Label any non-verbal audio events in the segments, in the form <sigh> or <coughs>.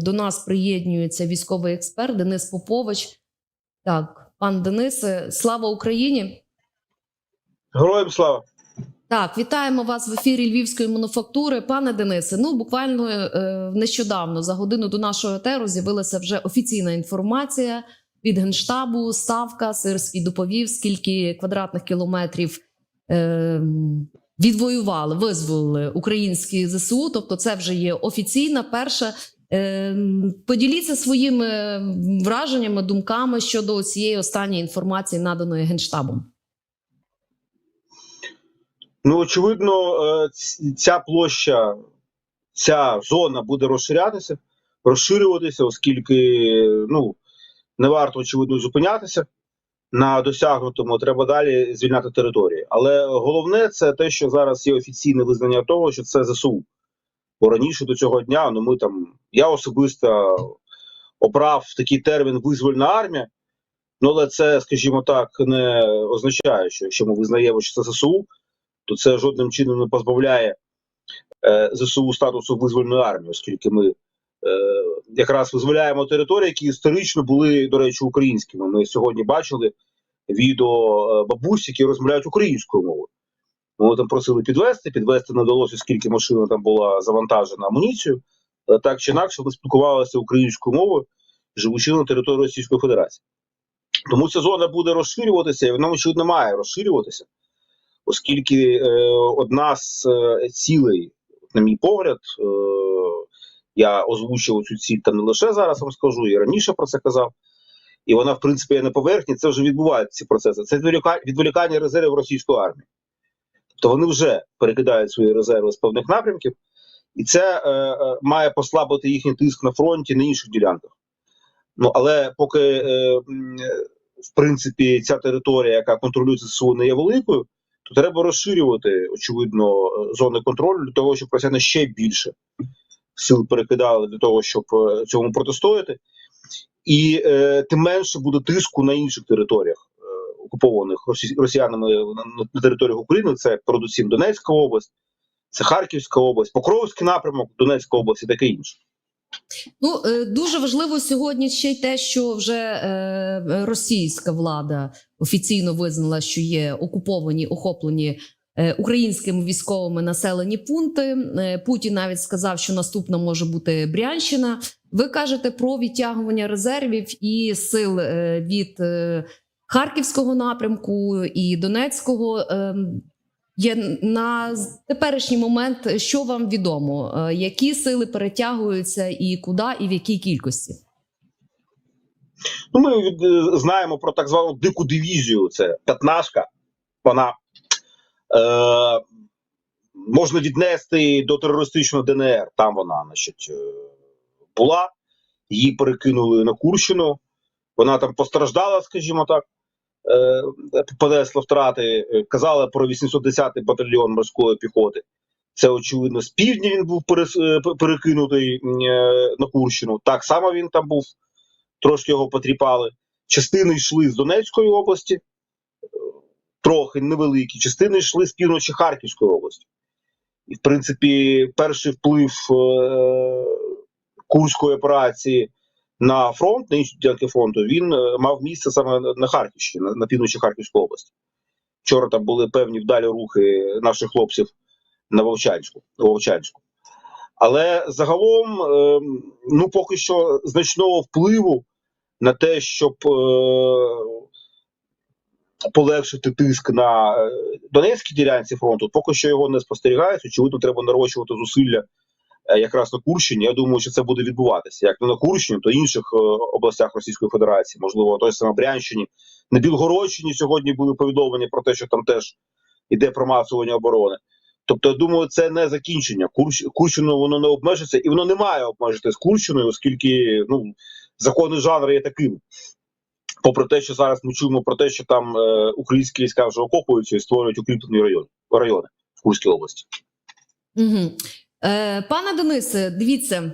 До нас приєднується військовий експерт Денис Попович. Так, пан Денисе, слава Україні! Героям слава! Так, вітаємо вас в ефірі Львівської мануфактури. Пане Денисе, ну буквально е, нещодавно, за годину до нашого етеру, з'явилася вже офіційна інформація від генштабу. Ставка Сирський доповів, скільки квадратних кілометрів е, відвоювали, визволили українські ЗСУ. Тобто, це вже є офіційна перша. Е, поділіться своїми враженнями, думками щодо цієї останньої інформації, наданої генштабом. Ну, очевидно, е, ця площа, ця зона буде розширятися, розширюватися, оскільки ну, не варто, очевидно, зупинятися на досягнутому, треба далі звільняти території. Але головне це те, що зараз є офіційне визнання того, що це ЗСУ. Бо раніше до цього дня, ну ми там, я особисто обрав такий термін визвольна армія. Ну, але це, скажімо так, не означає, що якщо ми визнаємо, що це ЗСУ, то це жодним чином не позбавляє е, ЗСУ статусу визвольної армії, оскільки ми якраз визволяємо території, які історично були, до речі, українськими. Ми сьогодні бачили відео е, бабусь, які розмовляють українською мовою. Ми там просили підвести, підвести не вдалося, скільки машина там була завантажена амуніцією. Так чи інакше, вони спілкувалися українською мовою, живучи на території Російської Федерації. Тому ця зона буде розширюватися, і вона, очевидно, має розширюватися оскільки е, одна з е, цілей, на мій погляд, е, я озвучив цю ціль та не лише зараз вам скажу, і раніше про це казав. І вона, в принципі, є на поверхні, це вже відбуваються ці процеси. Це відволікання резервів російської армії. Тобто вони вже перекидають свої резерви з певних напрямків, і це е, е, має послабити їхній тиск на фронті на інших ділянках. Ну але поки, е, в принципі, ця територія, яка контролюється ЗСУ, не є великою, то треба розширювати очевидно е, зони контролю для того, щоб росіяни ще більше сил перекидали для того, щоб е, цьому протистояти, і е, тим менше буде тиску на інших територіях, е, окупованих росіянами на, територіях України. Це передусім Донецька область, це Харківська область, Покровський напрямок, Донецька область і таке інше. Ну е, дуже важливо сьогодні ще й те, що вже е, російська влада офіційно визнала, що є окуповані, охоплені українськими військовими населені пункти. Е, Путін навіть сказав, що наступна може бути Брянщина. Ви кажете про відтягування резервів і сил е, від е, Харківського напрямку і Донецького. Ем, Є на теперішній момент, що вам відомо, Е, які сили перетягуються і куди, і в якій кількості? Ну, ми е, знаємо про так звану дику дивізію. Це п'ятнашка. Вона е, можна віднести до терористичного ДНР. Там вона, значить, е, була. Її перекинули на Курщину. Вона там постраждала, скажімо так. Е, понесла втрати. Е, Казали про 810-й батальйон морської піхоти. Це, очевидно, з півдня він був е, перекинутий е, на Курщину. Так само він там був трошки його потріпали. Частини йшли з Донецької області, е, трохи невеликі, частини йшли з півночі Харківської області. І, в принципі, перший вплив е- Курської операції на фронт, на інші ділянки фронту, він е, мав місце саме на- Харківщині, на, на півночі Харківської області. Вчора там були певні вдалі рухи наших хлопців на Вовчанську. Вовчанську. Але загалом, е, ну поки що значного впливу на те, щоб е, полегшити тиск на е, Донецькій ділянці фронту, поки що його не спостерігають. Очевидно, треба нарощувати зусилля е, якраз на Курщині. Я думаю, що це буде відбуватися. Як не на Курщині, то інших е, областях Російської Федерації, можливо, той саме Брянщині, на Білгородщині сьогодні були повідомлення про те, що там теж іде промацування оборони. Тобто, я думаю, це не закінчення. Курщ... Курщину воно не обмежиться, і воно не має обмежитись Курщиною, оскільки ну, закони жанру є такими. Попри те, що зараз ми чуємо про те, що там е, українські війська вже окопуються і створюють укріплені райони, райони в Курській області. Угу. Е, пане Денисе, дивіться,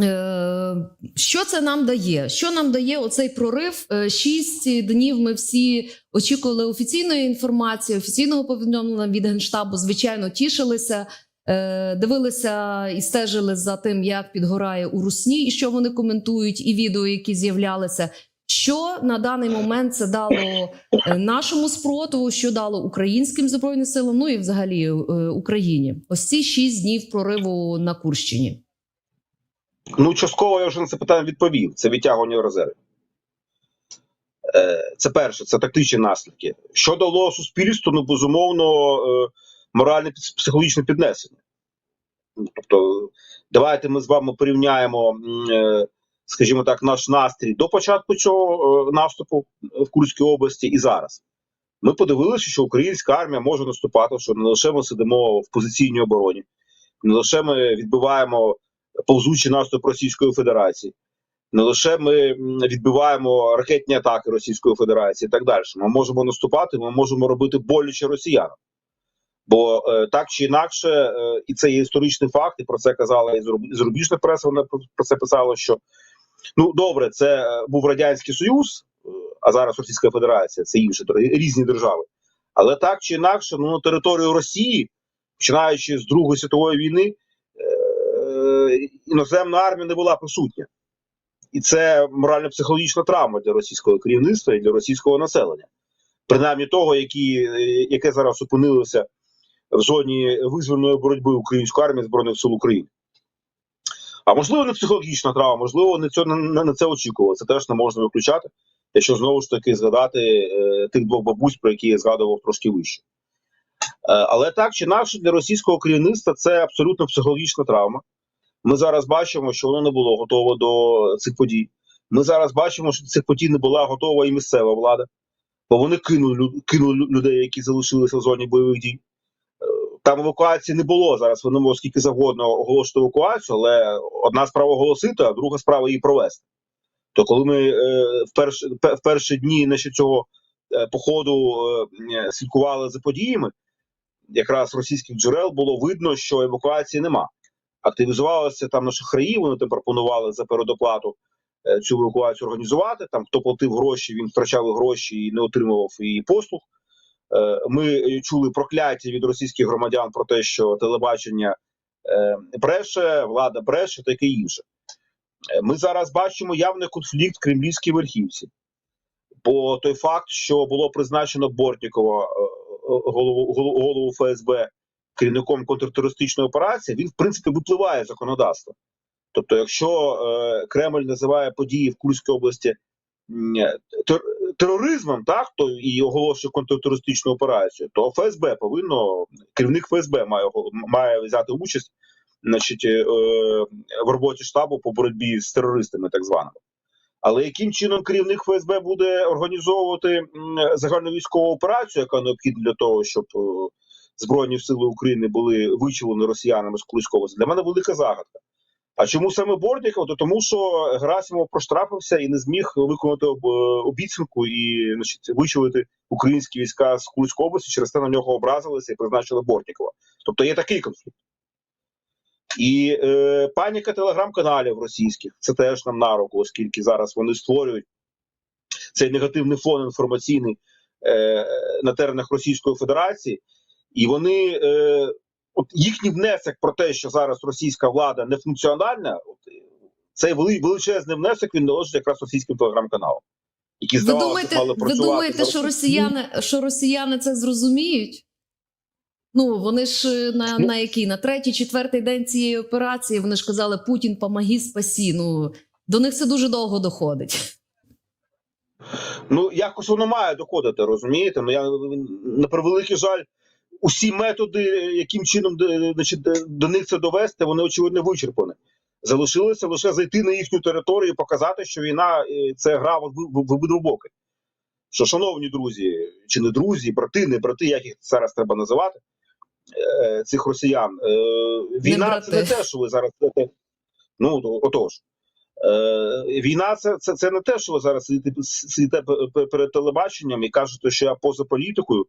е, що це нам дає? Що нам дає оцей прорив? Е, Шість днів ми всі очікували офіційної інформації, офіційного повідомлення від Генштабу, звичайно, тішилися. е, дивилися і стежили за тим, як підгорає у Русні, і що вони коментують, і відео, які з'являлися. Що на даний момент це дало е, нашому спротиву, що дало українським збройним силам, ну і взагалі е, Україні? Ось ці шість днів прориву на Курщині. Ну, частково я вже на це питання відповів. Це відтягування резервів. Е, Це перше, це тактичні наслідки. Що дало суспільству, ну безумовно, моральне пс- психологічне піднесення. Тобто, давайте ми з вами порівняємо, скажімо так, наш настрій до початку цього е, наступу в Курській області і зараз. Ми подивилися, що українська армія може наступати, що не лише ми сидимо в позиційній обороні, не лише ми відбиваємо повзучий наступ Російської Федерації. Не лише ми відбиваємо ракетні атаки Російської Федерації і так далі. Ми можемо наступати, ми можемо робити боляче росіянам. Бо е, так чи інакше, е, і це є історичний факт, і про це казала і заруб- зарубіжна преса, вона про це писала, що ну добре, це е, був Радянський Союз, е, а зараз Російська Федерація, це інші різні держави. Але так чи інакше, ну на територію Росії, починаючи з Другої світової війни, е, іноземна армія не була присутня. І це морально-психологічна травма для російського керівництва і для російського населення, принаймні того, які, яке зараз опинилося в зоні визвольної боротьби української армії збройних сил України. А можливо, не психологічна травма, можливо, вони цього не на це очікували. Це теж не можна виключати, якщо знову ж таки згадати е, тих двох бабусь, про які я згадував трошки вище. Е, але так чи інакше для російського керівництва це абсолютно психологічна травма. Ми зараз бачимо, що воно не було готове до цих подій. Ми зараз бачимо, що до цих подій не була готова і місцева влада, бо вони кинули, кинули людей, які залишилися в зоні бойових дій. Там евакуації не було зараз. Вони можуть скільки завгодно оголошувати евакуацію, але одна справа оголосити, а друга справа її провести. То коли ми е, в, перш, в перші дні значить, цього е, походу е, слідкували за подіями, якраз російських джерел було видно, що евакуації нема активізувалися там на шахраї. Вони там пропонували за передоплату е, цю евакуацію організувати. Там хто платив гроші, він втрачав гроші і не отримував її послуг. Е, Ми чули прокляття від російських громадян про те, що телебачення е, бреше, влада бреше, таке інше. Е, Ми зараз бачимо явний конфлікт кремлівській верхівці. Бо той факт, що було призначено Бортнікова, голову, голову, ФСБ, керівником контртерористичної операції, він в принципі випливає з законодавства. Тобто, якщо Кремль називає події в Курській області тероризмом, так то і оголошує контртерористичну операцію, то ФСБ повинно керівник ФСБ має має взяти участь, значить, е, в роботі штабу по боротьбі з терористами, так званими. Але яким чином керівник ФСБ буде організовувати загальновійськову операцію, яка необхідна для того, щоб е, Збройні сили України були вичавлені росіянами з Курської області, для мене велика загадка. А чому саме Бортніков? То тому, що Герасимов проштрафився і не зміг виконати обіцянку і значить, вичавити українські війська з Курської області, через те на нього образилися і призначили Бортнікова. Тобто є такий конфлікт. І е, паніка телеграм-каналів російських це теж нам на руку, оскільки зараз вони створюють цей негативний фон інформаційний е, на теренах Російської Федерації, і вони е, от їхній внесок про те, що зараз російська влада не функціональна, от, цей величезний внесок він належить якраз російським телеграм-каналам, які Ви думаєте, мали ви думаєте, що росіяни, що росіяни це зрозуміють? Ну вони ж е, на, Ну. на який на третій, четвертий день цієї операції вони ж казали Путін помоги, спасі. Ну до них це дуже довго доходить. Ну, якось воно має доходити, розумієте? Ну я на превеликий жаль, усі методи, яким чином значить, до них це довести, вони очевидно вичерпані. Залишилося лише зайти на їхню територію і показати, що війна е, це гра в обидва боки. Що, шановні друзі, чи не друзі, брати, не брати, як їх зараз треба називати, е, цих росіян. Е, Війна це не те, що ви зараз. Ну, отож. Е, війна це, це, це не те, що ви зараз сидите, сидите перед телебаченням і кажете, що я поза політикою,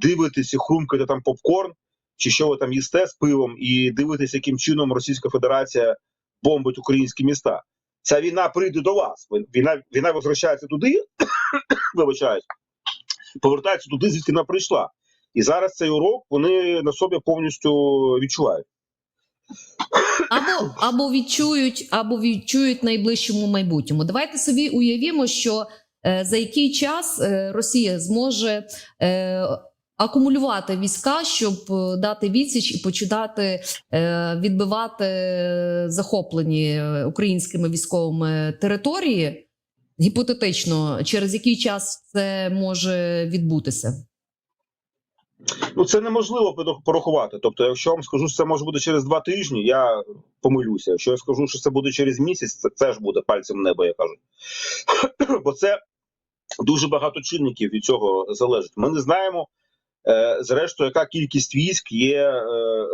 дивитесь і хрумкаєте там попкорн, чи що ви там їсте з пивом, і дивитесь, яким чином Російська Федерація бомбить українські міста. Ця війна прийде до вас. Війна, війна возвращається туди, <coughs> вибачаюсь, повертається туди, звідки вона прийшла. І зараз цей урок вони на собі повністю відчувають. <coughs> або, або відчують, або відчують найближчому майбутньому. Давайте собі уявімо, що е, за який час е, Росія зможе е, акумулювати війська, щоб е, дати відсіч і починати е, відбивати е, захоплені українськими військовими території. Гіпотетично, через який час це може відбутися? Ну це неможливо порахувати. Тобто, якщо вам скажу, що це може бути через два тижні, я помилюся. Якщо я скажу, що це буде через місяць, це, ж буде пальцем в небо, я кажу. <clears throat> Бо це дуже багато чинників від цього залежить. Ми не знаємо, зрештою, яка кількість військ є е,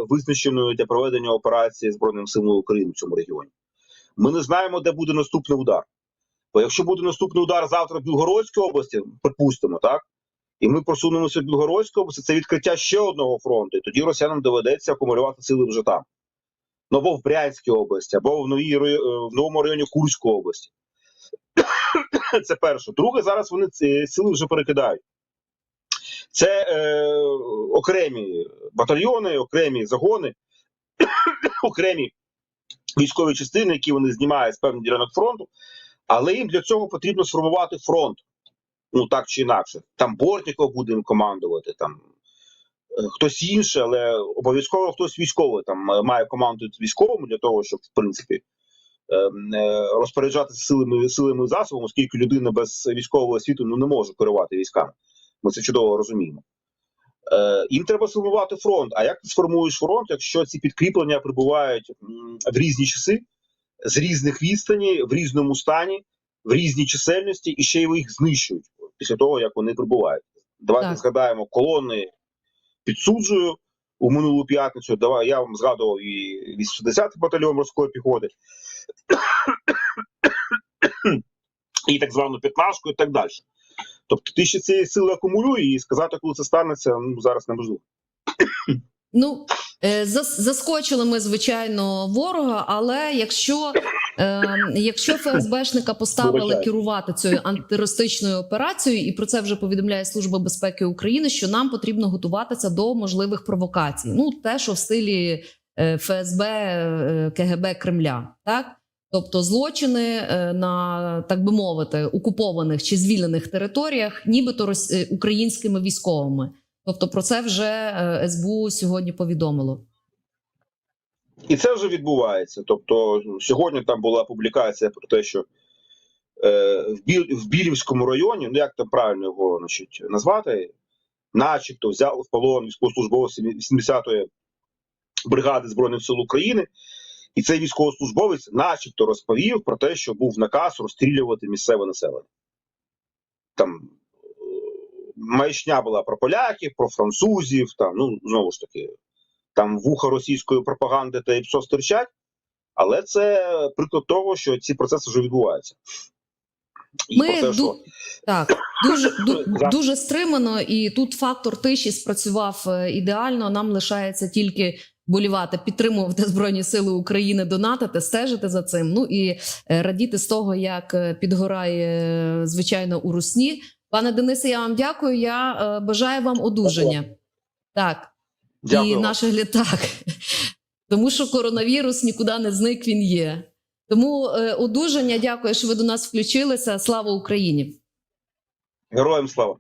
визначеною для проведення операції Збройним силам України в цьому регіоні. Ми не знаємо, де буде наступний удар. Бо якщо буде наступний удар завтра в Білгородській області, припустимо, так? І ми просунемося в Білгородську область, це відкриття ще одного фронту. І тоді росіянам доведеться акумулювати сили вже там. Ну, або в Брянській області, або в, новій, е, в новому районі Курської області. <coughs> Це перше. Друге, зараз вони ці сили вже перекидають. Це е, окремі батальйони, окремі загони, <coughs> окремі військові частини, які вони знімають з певних ділянок фронту, але їм для цього потрібно сформувати фронт ну так чи інакше. Там Бортніков буде їм командувати, там е, хтось інший, але обов'язково хтось військовий там має командувати військовими для того, щоб в принципі е, е, розпоряджатися силами силами засобами, оскільки людина без військового освіту ну, не може керувати військами. Ми це чудово розуміємо. Е, їм треба сформувати фронт. А як ти сформуєш фронт, якщо ці підкріплення прибувають в різні часи, з різних відстані, в різному стані, в різній чисельності, і ще й їх знищують після того, як вони прибувають. Давайте Так. згадаємо колони під підсуджую у минулу п'ятницю. Давай я вам згадував і 80-й батальйон морської піхоти, <coughs> і так звану п'ятнашку, і так далі. Тобто ти ще цієї сили акумулює, і сказати, коли це станеться, ну зараз неможливо. Ну е, зас- заскочили ми звичайно ворога, але якщо, е, якщо ФСБшника поставили Вибачаю. керувати цією антитерористичною операцією, і про це вже повідомляє Служба безпеки України, що нам потрібно готуватися до можливих провокацій. Ну те, що в стилі е, ФСБ КГБ Кремля, так. Тобто злочини е, на так би мовити окупованих чи звільнених територіях, нібито е, українськими військовими. Тобто про це вже е, СБУ сьогодні повідомило. І це вже відбувається. Тобто, сьогодні там була публікація про те, що е, в, Біл, в Білівському районі, ну як там правильно його значить, назвати, начебто взяв в полон військовослужбовця 80-ї бригади Збройних сил України, і цей військовослужбовець, начебто, розповів про те, що був наказ розстрілювати місцеве населення. Там е, маячня була про поляків, про французів, там, ну, знову ж таки, там вуха російської пропаганди та ІПСО стирчать, але це приклад того, що ці процеси вже відбуваються. І Ми те, ду- що Так, дуже ду- <coughs> дуже стримано, і тут фактор тиші спрацював е, ідеально. Нам лишається тільки болівати, підтримувати збройні сили України, донатити, стежити за цим. Ну і е, радіти з того, як е, підгорає е, звичайно у русні. Пане Денисе, я вам дякую. Я бажаю вам одужання. Так, дякую. і наших літак. Тому що коронавірус нікуди не зник, він є. Тому е, одужання, дякую, що ви до нас включилися. Слава Україні! Героям слава.